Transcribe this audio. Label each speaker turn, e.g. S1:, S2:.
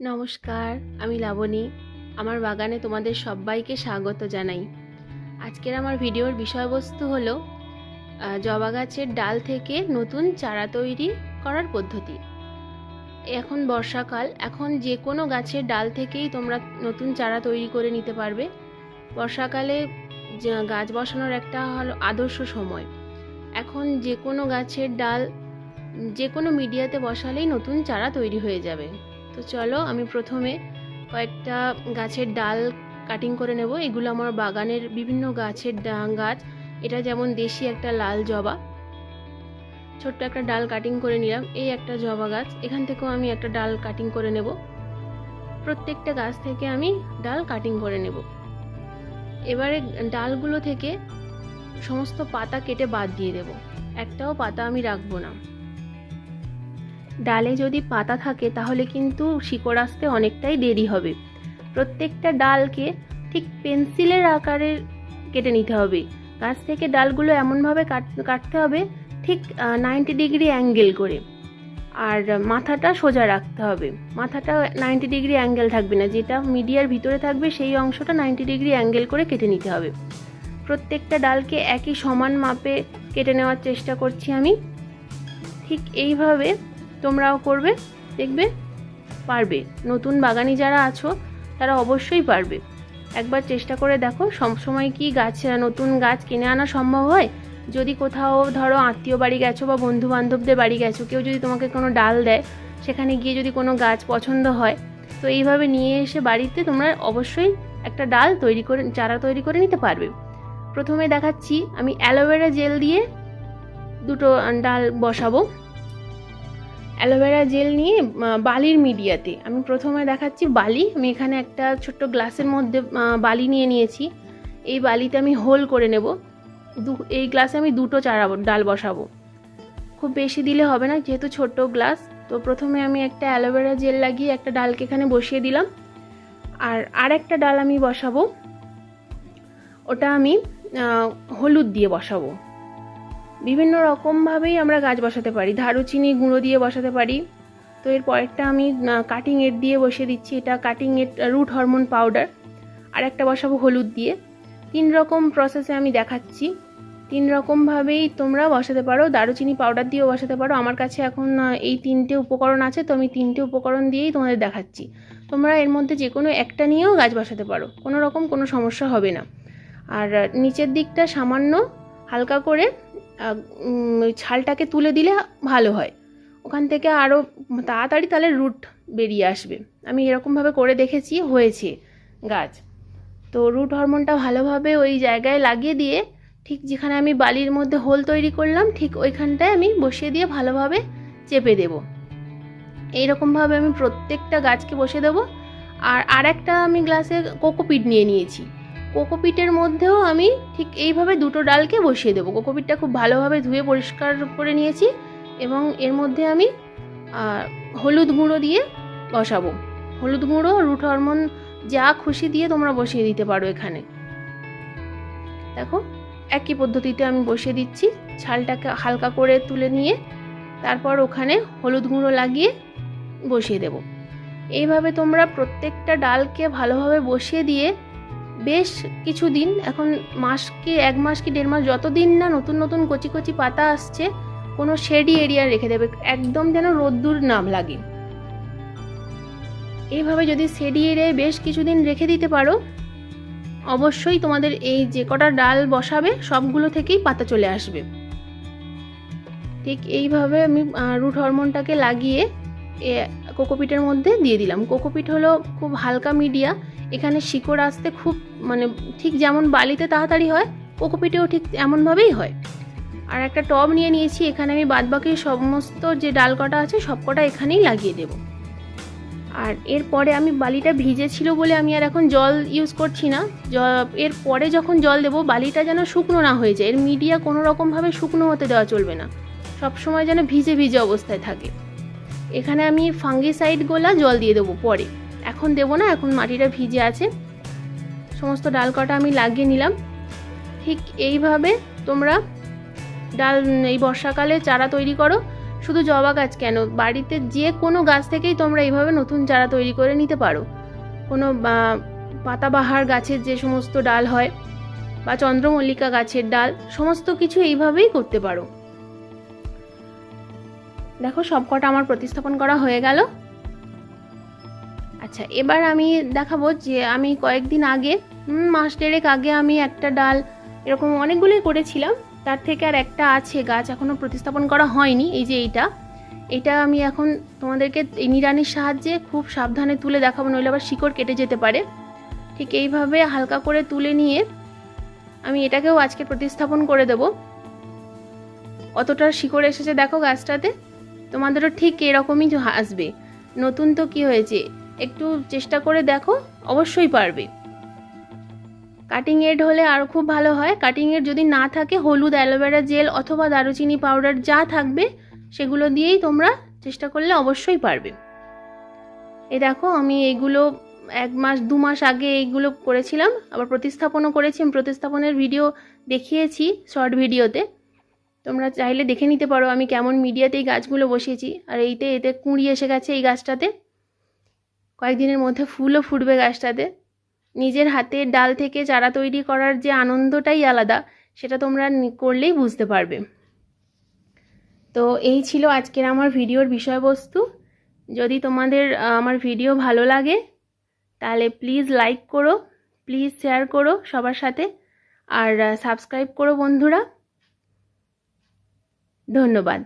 S1: নমস্কার, আমি লাবণী। আমার বাগানে তোমাদের সবাইকে স্বাগত জানাই। আজকের আমার ভিডিওর বিষয়বস্তু হলো জবা গাছের ডাল থেকে নতুন চারা তৈরি করার পদ্ধতি। এখন বর্ষাকাল, এখন যে কোনো গাছের ডাল থেকেই তোমরা নতুন চারা তৈরি করে নিতে পারবে। বর্ষাকালে গাছ বসানোর একটা হলো আদর্শ সময়। এখন যে কোনো গাছের ডাল, যে কোনো মিডিয়াতে বসালেই নতুন চারা তৈরি হয়ে যাবে। তো চলো, আমি প্রথমে কয়েকটা গাছের ডাল কাটিং করে নেব। এগুলো আমার বাগানের বিভিন্ন গাছের গাছ। এটা যেমন দেশি একটা লাল জবা। ছোট্ট একটা ডাল কাটিং করে নিলাম। এই একটা জবা গাছ। এখান থেকেও আমি একটা ডাল কাটিং করে নেব। প্রত্যেকটা গাছ থেকে আমি ডাল কাটিং করে নেব। এবারে ডালগুলো থেকে সমস্ত পাতা কেটে বাদ দিয়ে দেব। একটাও পাতা আমি রাখব না। ডালে যদি পাতা থাকে তাহলে কিন্তু শিকড় আসতে অনেকটাই দেরি হবে। প্রত্যেকটা ডালকে ঠিক পেন্সিলের আকারে কেটে নিতে হবে। গাছ থেকে ডালগুলো এমনভাবে কাট- কাটতে হবে ঠিক নাইনটি ডিগ্রি অ্যাঙ্গেল করে। আর মাথাটা সোজা রাখতে হবে। মাথাটা নাইনটি ডিগ্রি অ্যাঙ্গেল থাকবে না। যেটা মিডিয়ার ভিতরে থাকবে সেই অংশটা নাইনটি ডিগ্রি অ্যাঙ্গেল করে কেটে নিতে হবে। প্রত্যেকটা ডালকে একই সমান মাপে কেটে নেওয়ার চেষ্টা করছি আমি। ঠিক এইভাবে তোমরাও করবে, দেখবে, পারবে। নতুন বাগানি যারা আছো, তারা অবশ্যই পারবে। একবার চেষ্টা করে দেখো সবসময় কি গাছ নতুন গাছ কিনে আনা সম্ভব হয়? যদি কোথাও ধরো আত্মীয় বাড়ি গেছো বা বন্ধু বান্ধবদের বাড়ি গেছো, কেউ যদি তোমাকে কোনো ডাল দেয়, সেখানে গিয়ে যদি কোনো গাছ পছন্দ হয়, তো এইভাবে নিয়ে এসে বাড়িতে তোমরা অবশ্যই একটা ডাল তৈরি করে, চারা তৈরি করে নিতে পারবে। প্রথমে দেখাচ্ছি, আমি অ্যালোভেরা জেল দিয়ে দুটো ডাল বসাবো। অ্যালোভেরা জেল নিয়ে বালির মিডিয়াতে। আমি প্রথমে দেখাচ্ছি বালি। আমি এখানে একটা ছোট্ট গ্লাসের মধ্যে বালি নিয়ে নিয়েছি। এই বালিতে আমি হোল করে নেব। দু, এই গ্লাসে আমি দুটো চারা ডাল বসাবো। খুব বেশি দিলে হবে না, যেহেতু ছোট গ্লাস। তো প্রথমে আমি একটা অ্যালোভেরা জেল লাগিয়ে একটা ডালকে এখানে বসিয়ে দিলাম। আর আর একটা ডাল আমি বসাবো। ওটা আমি হলুদ দিয়ে বসাবো। বিভিন্ন রকমভাবেই আমরা গাছ বসাতে পারি। ধারুচিনি গুঁড়ো দিয়ে বসাতে পারি। তো এর পরেরটা আমি কাটিং এড দিয়ে বসিয়ে দিচ্ছি। এটা cutting and root hormone powder আর একটা বসাবো হলুদ দিয়ে। তিন রকম প্রসেসে আমি দেখাচ্ছি। তিন রকমভাবেই তোমরা বসাতে পারো। দারুচিনি পাউডার দিয়েও বসাতে পারো। আমার কাছে এখন এই তিনটে উপকরণ আছে, তো আমি তিনটে উপকরণ দিয়েই তোমাদের দেখাচ্ছি। তোমরা এর মধ্যে যে কোনো একটা নিয়েও গাছ বসাতে পারো। কোনো রকম কোনো সমস্যা হবে না। আর, নিচের দিকটা সামান্য হালকা করে ওই ছালটাকে তুলে দিলে ভালো হয়। ওখান থেকে আরও তাড়াতাড়ি তাহলে রুট বেরিয়ে আসবে। আমি এরকমভাবে করে দেখেছি, হয়েছে গাছ। তো রুট হরমোনটা ভালোভাবে ওই জায়গায় লাগিয়ে দিয়ে, ঠিক যেখানে আমি বালির মধ্যে হোল তৈরি করলাম, ঠিক ওইখানটায় আমি বসিয়ে দিয়ে ভালোভাবে চেপে দেব। এইরকমভাবে আমি প্রত্যেকটা গাছকে বসে দেবো। আর আরেকটা আমি গ্লাসে কোকোপিট নিয়ে নিয়েছি। কোকোপিটের মধ্যেও আমি ঠিক এইভাবে দুটো ডালকে বসিয়ে দেবো। কোকোপিটটা খুব ভালোভাবে ধুয়ে পরিষ্কার করে নিয়েছি এবং এর মধ্যে আমি হলুদ গুঁড়ো দিয়ে বসাবো। হলুদ গুঁড়ো, রুট হরমোন, যা খুশি দিয়ে তোমরা বসিয়ে দিতে পারো এখানে। দেখো, একই পদ্ধতিতে আমি বসিয়ে দিচ্ছি। ছালটাকে হালকা করে তুলে নিয়ে তারপর ওখানে হলুদ গুঁড়ো লাগিয়ে বসিয়ে দেব। এইভাবে তোমরা প্রত্যেকটা ডালকে ভালোভাবে বসিয়ে দিয়ে বেশ কিছুদিন, এখন মাস কি এক মাস কি দেড় মাস যতদিন না নতুন নতুন কচি কচি পাতা আসছে, কোনো শেডি এরিয়া রেখে দেবে, একদম যেন রোদ্দুর নাম লাগে। এইভাবে যদি শেডি এরিয়ায় বেশ কিছুদিন রেখে দিতে পারো, অবশ্যই তোমাদের এই যে কটা ডাল বসাবে, সবগুলো থেকেই পাতা চলে আসবে। ঠিক এইভাবে আমি রুট হরমোনটাকে লাগিয়ে কোকোপিটের মধ্যে দিয়ে দিলাম। কোকোপিট হলো খুব হালকা মিডিয়া এখানে শিকড় আসতে খুব মানে ঠিক যেমন বালিতে তাড়াতাড়ি হয়, কোকোপিটেও ঠিক এমনভাবেই হয়। আর একটা টব নিয়ে নিয়েছি, এখানে আমি বাদবাকি সমস্ত যে ডাল কটা আছে, সব কটা এখানেই লাগিয়ে দেব। আর এরপরে আমি বালিটা ভিজে ছিল বলে আমি আর এখন জল ইউজ করছি না। এর পরে যখন জল দেবো, বালিটা যেন শুকনো না হয়ে যায়। এর মিডিয়া কোনো রকমভাবে শুকনো হতে দেওয়া চলবে না। সবসময় যেন ভিজে ভিজে অবস্থায় থাকে। এখানে আমি ফাঙ্গিসাইড গোলা জল দিয়ে দেবো পরে। এখন দেবো না, এখন মাটিটা ভিজে আছে। সমস্ত ডাল কটা আমি লাগিয়ে নিলাম। ঠিক এইভাবে তোমরা ডাল, এই বর্ষাকালে চারা তৈরি করো। শুধু জবা গাছ কেন? বাড়িতে যে কোনো গাছ থেকেই তোমরা এইভাবে নতুন চারা তৈরি করে নিতে পারো। কোনো পাতাবাহার গাছের যে সমস্ত ডাল হয়, বা চন্দ্রমল্লিকা গাছের ডাল, সমস্ত কিছু এইভাবেই করতে পারো। দেখো সবকটা আমার প্রতিস্থাপন করা হয়ে গেল। আচ্ছা এবার আমি দেখাবো যে আমি কয়েকদিন আগে মাস দেড়েক আগে আমি একটা ডাল এরকম অনেকগুলোই করেছিলাম। তার থেকে আর একটা আছে, গাছ এখনও প্রতিস্থাপন করা হয়নি, এই যে এইটা। এটা আমি এখন তোমাদেরকে এই নিড়ানির সাহায্যে খুব সাবধানে তুলে দেখাবো, নইলে আবার শিকড় কেটে যেতে পারে। ঠিক এইভাবে হালকা করে তুলে নিয়ে আমি এটাকেও আজকে প্রতিস্থাপন করে দেব। কতটা শিকড় এসেছে, দেখো গাছটাতে। তোমাদেরও ঠিক এরকমই আসবে। নতুন তো কি হয়েছে? একটু চেষ্টা করে দেখো, অবশ্যই পারবে। কাটিং এড হলে আরও খুব ভালো হয়। কাটিং এড যদি না থাকে, হলুদ, অ্যালোভেরা জেল অথবা দারুচিনি পাউডার যা থাকবে, সেগুলো দিয়েই তোমরা চেষ্টা করলে অবশ্যই পারবে। এ দেখো, আমি এইগুলো এক মাস, দু মাস আগে এইগুলো করেছিলাম। আবার প্রতিস্থাপনও করেছি। আমি প্রতিস্থাপনের ভিডিও দেখিয়েছি, শর্ট ভিডিওতে। তোমরা চাইলে দেখে নিতে পারো আমি কেমন মিডিয়াতে এই গাছগুলো বসিয়েছি। আর এইতে এতে কুঁড়ি এসে গেছে এই গাছটাতে। কয়েকদিনের মধ্যে ফুলও ফুটবে গাছটাতে। নিজের হাতে ডাল থেকে চারা তৈরি করার যে আনন্দটাই আলাদা, সেটা তোমরা করলেই বুঝতে পারবে। তো এই ছিল আজকের আমার ভিডিওর বিষয়বস্তু। যদি তোমাদের আমার ভিডিও ভালো লাগে, তাহলে প্লিজ লাইক করো, প্লিজ শেয়ার করো সবার সাথে। আর সাবস্ক্রাইব করো বন্ধুরা। ধন্যবাদ।